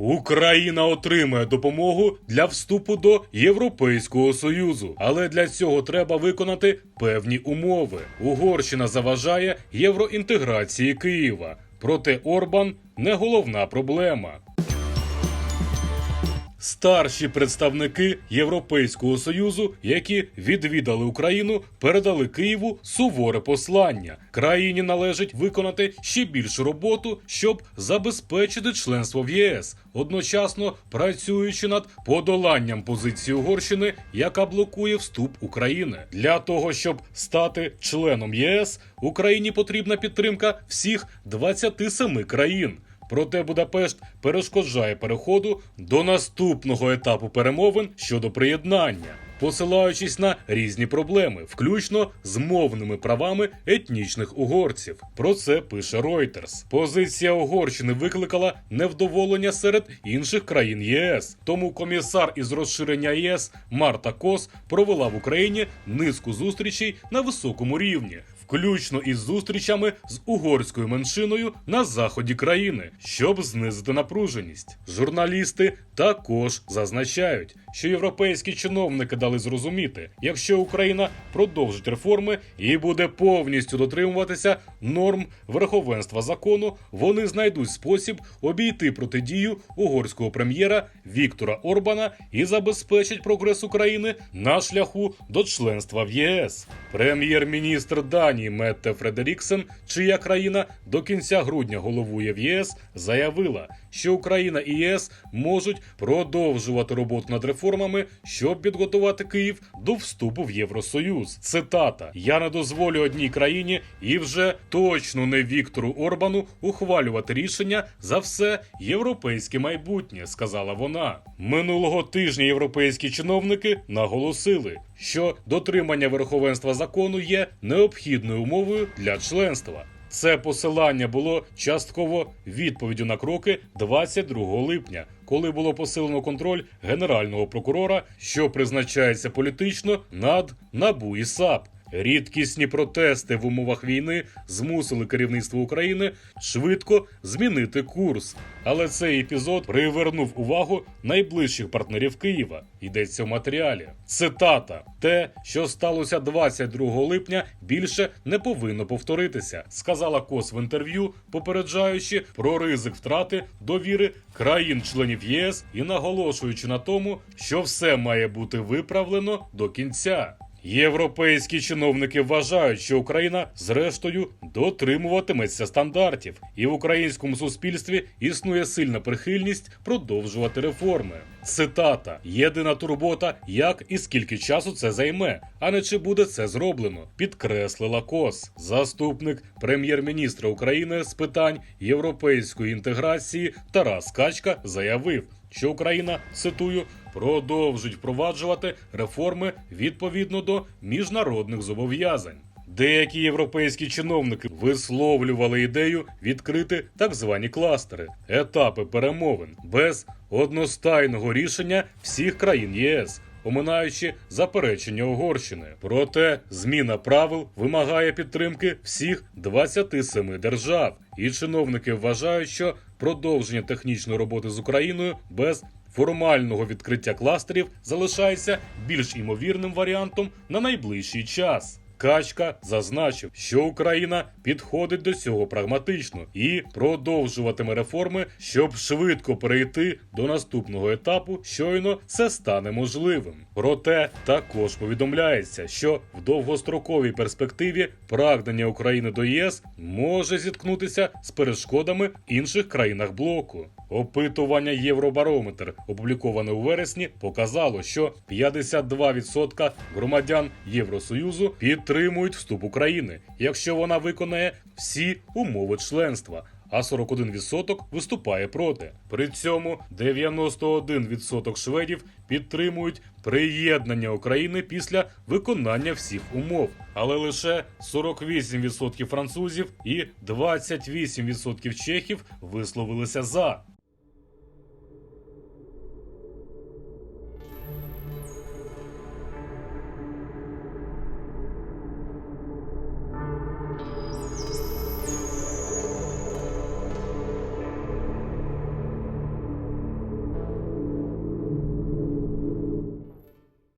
Україна отримає допомогу для вступу до Європейського Союзу, але для цього треба виконати певні умови. Угорщина заважає євроінтеграції Києва. Проте Орбан не головна проблема. Старші представники Європейського союзу, які відвідали Україну, передали Києву суворе послання. Країні належить виконати ще більшу роботу, щоб забезпечити членство в ЄС, одночасно працюючи над подоланням позиції Угорщини, яка блокує вступ України. Для того щоб стати членом ЄС, Україні потрібна підтримка всіх 27 країн. Проте Будапешт перешкоджає переходу до наступного етапу перемовин щодо приєднання, посилаючись на різні проблеми, включно з мовними правами етнічних угорців. Про це пише Reuters. Позиція Угорщини викликала невдоволення серед інших країн ЄС. Тому комісар із розширення ЄС Марта Кос провела в Україні низку зустрічей на високому рівні включно із зустрічами з угорською меншиною на заході країни, щоб знизити напруженість. Журналісти також зазначають, що європейські чиновники дали зрозуміти, якщо Україна продовжить реформи і буде повністю дотримуватися норм верховенства закону, вони знайдуть спосіб обійти протидію угорського прем'єра Віктора Орбана і забезпечать прогрес України на шляху до членства в ЄС. Прем'єр-міністр Данії Метте Фредеріксен, чия країна до кінця грудня головує в ЄС, заявила, що Україна і ЄС можуть продовжувати роботу над реформами, щоб підготувати Київ до вступу в Євросоюз. Цитата: Я не дозволю одній країні і вже точно не Віктору Орбану ухвалювати рішення за все європейське майбутнє, сказала вона. Минулого тижня європейські чиновники наголосили, що дотримання верховенства закону є необхідною умовою для членства. Це посилання було частково відповіддю на кроки 22 липня, коли було посилено контроль генерального прокурора, що призначається політично над НАБУ і САП. Рідкісні протести в умовах війни змусили керівництво України швидко змінити курс. Але цей епізод привернув увагу найближчих партнерів Києва. Йдеться в матеріалі. Цитата: те, що сталося 22 липня, більше не повинно повторитися, сказала Кос в інтерв'ю, попереджаючи про ризик втрати довіри країн-членів ЄС і наголошуючи на тому, що все має бути виправлено до кінця. Європейські чиновники вважають, що Україна зрештою дотримуватиметься стандартів, і в українському суспільстві існує сильна прихильність продовжувати реформи. Цитата: єдина турбота, як і скільки часу це займе, а не чи буде це зроблено, підкреслила Кос, заступник прем'єр-міністра України з питань європейської інтеграції Тарас Качка заявив, що Україна цитую продовжить впроваджувати реформи відповідно до міжнародних зобов'язань. Деякі європейські чиновники висловлювали ідею відкрити так звані кластери, етапи перемовин без одностайного рішення всіх країн ЄС. Оминаючи заперечення Угорщини, проте зміна правил вимагає підтримки всіх 27 держав, і чиновники вважають, що продовження технічної роботи з Україною без формального відкриття кластерів залишається більш імовірним варіантом на найближчий час. Качка зазначив, що Україна підходить до цього прагматично і продовжуватиме реформи, щоб швидко перейти до наступного етапу, щойно це стане можливим. Проте також повідомляється, що в довгостроковій перспективі прагнення України до єС може зіткнутися з перешкодами в інших країнах блоку. Опитування Євробарометр, опубліковане у вересні, показало, що 52% громадян Євросоюзу підтримують вступ України, якщо вона виконає всі умови членства. А 41% виступає проти. При цьому 91% шведів підтримують приєднання України після виконання всіх умов, але лише 48% французів і 28% чехів висловилися за.